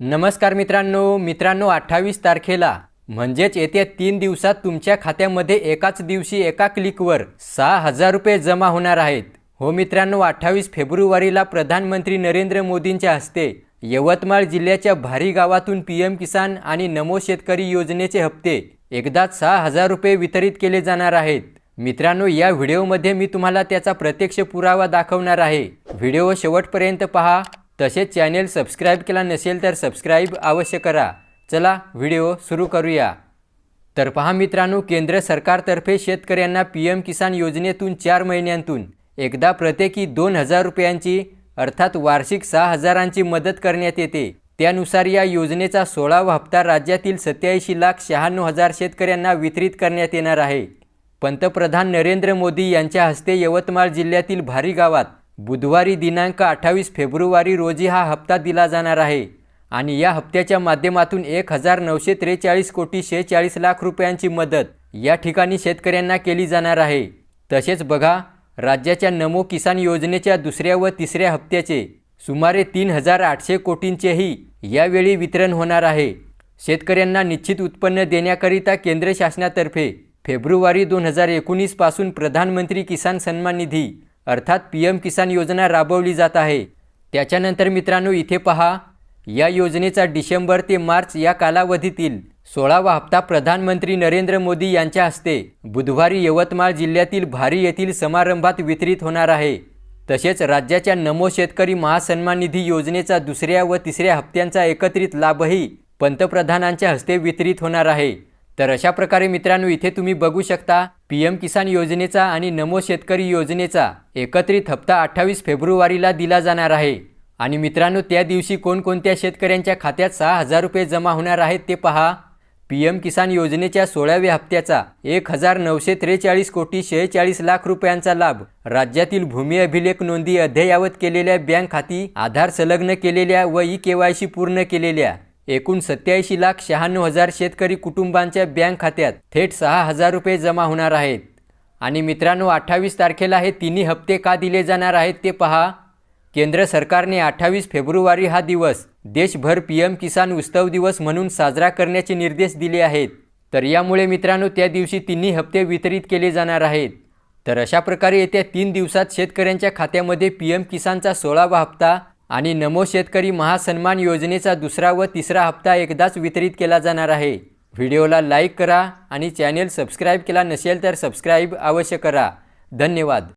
नमस्कार मित्रांनो मित्रांनो अठ्ठावीस तारखेला म्हणजेच येत्या तीन दिवसात तुमच्या खात्यामध्ये एकाच दिवशी एका क्लिकवर सहा हजार रुपये जमा होणार आहेत. हो मित्रांनो अठ्ठावीस फेब्रुवारीला प्रधानमंत्री नरेंद्र मोदींच्या हस्ते यवतमाळ जिल्ह्याच्या भारी गावातून पी एम किसान आणि नमो शेतकरी योजनेचे हप्ते एकदाच सहा हजार रुपये वितरित केले जाणार आहेत. मित्रांनो या व्हिडिओमध्ये मी तुम्हाला त्याचा प्रत्यक्ष पुरावा दाखवणार आहे. व्हिडिओ शेवटपर्यंत पहा. तसेच चॅनेल सबस्क्राईब केला नसेल तर सबस्क्राईब अवश्य करा. चला व्हिडिओ सुरू करूया. तर पहा मित्रांनो केंद्र सरकारतर्फे शेतकऱ्यांना पी एम किसान योजनेतून चार महिन्यांतून एकदा प्रत्येकी दोन हजार रुपयांची अर्थात वार्षिक सहा हजारांची मदत करण्यात येते. त्यानुसार या योजनेचा सोळावा हप्ता राज्यातील सत्याऐंशी लाख शहाण्णव हजार शेतकऱ्यांना वितरित करण्यात येणार आहे. पंतप्रधान नरेंद्र मोदी यांच्या हस्ते यवतमाळ जिल्ह्यातील भारी गावात बुधवारी दिनांक अठ्ठावीस फेब्रुवारी रोजी हा हप्ता दिला जाणार आहे आणि या हप्त्याच्या माध्यमातून एक हजार नऊशे त्रेचाळीस कोटी शेहेचाळीस लाख रुपयांची मदत या ठिकाणी शेतकऱ्यांना केली जाणार आहे. तसेच बघा राज्याच्या नमो किसान योजनेच्या दुसऱ्या व तिसऱ्या हप्त्याचे सुमारे तीन हजार आठशे कोटींचेही यावेळी वितरण होणार आहे. शेतकऱ्यांना निश्चित उत्पन्न देण्याकरिता केंद्र शासनातर्फे फेब्रुवारी दोन हजार एकोणीसपासून प्रधानमंत्री किसान सन्मान निधी अर्थात पी एम किसान योजना राबवली जात आहे. त्याच्यानंतर मित्रांनो इथे पहा या योजनेचा डिसेंबर ते मार्च या कालावधीतील सोळावा हप्ता प्रधानमंत्री नरेंद्र मोदी यांच्या हस्ते बुधवारी यवतमाळ जिल्ह्यातील भारी येथील समारंभात वितरित होणार आहे. तसेच राज्याच्या नमो शेतकरी महासन्मान निधी योजनेचा दुसऱ्या व तिसऱ्या हप्त्यांचा एकत्रित लाभही पंतप्रधानांच्या हस्ते वितरित होणार आहे. तर अशा प्रकारे मित्रांनो इथे तुम्ही बघू शकता पी एम किसान योजनेचा आणि नमो शेतकरी योजनेचा एकत्रित हप्ता अठ्ठावीस फेब्रुवारीला दिला जाणार आहे. आणि मित्रांनो त्या दिवशी कोणकोणत्या शेतकऱ्यांच्या खात्यात सहा हजार रुपये जमा होणार आहेत ते पहा. पी एम किसान योजनेच्या सोळाव्या हप्त्याचा एक हजार नऊशे त्रेचाळीस कोटी शेहेचाळीस लाख रुपयांचा लाभ राज्यातील भूमी अभिलेख नोंदी अद्ययावत केलेल्या बँक खाती आधार संलग्न केलेल्या व ई के वाय सी पूर्ण केलेल्या एकूण सत्याऐंशी लाख शहाण्णव हजार शेतकरी कुटुंबांच्या बँक खात्यात थेट सहा हजार रुपये जमा होणार आहेत. आणि मित्रांनो अठ्ठावीस तारखेला हे तिन्ही हप्ते का दिले जाणार आहेत ते पहा. केंद्र सरकारने अठ्ठावीस फेब्रुवारी हा दिवस देशभर पी एम किसान उत्सव दिवस म्हणून साजरा करण्याचे निर्देश दिले आहेत. तर यामुळे मित्रांनो त्या दिवशी तिन्ही हप्ते वितरित केले जाणार आहेत. तर अशा प्रकारे येत्या तीन दिवसात शेतकऱ्यांच्या खात्यामध्ये पी एम किसानचा सोळावा हप्ता आणि नमो शेतकरी महासन्मान योजनेचा दुसरा व तिसरा हप्ता एकदाच वितरित केला जाणार आहे. व्हिडिओला लाईक करा आणि चॅनेल सबस्क्राईब केला नसेल तर सबस्क्राईब अवश्य करा. धन्यवाद.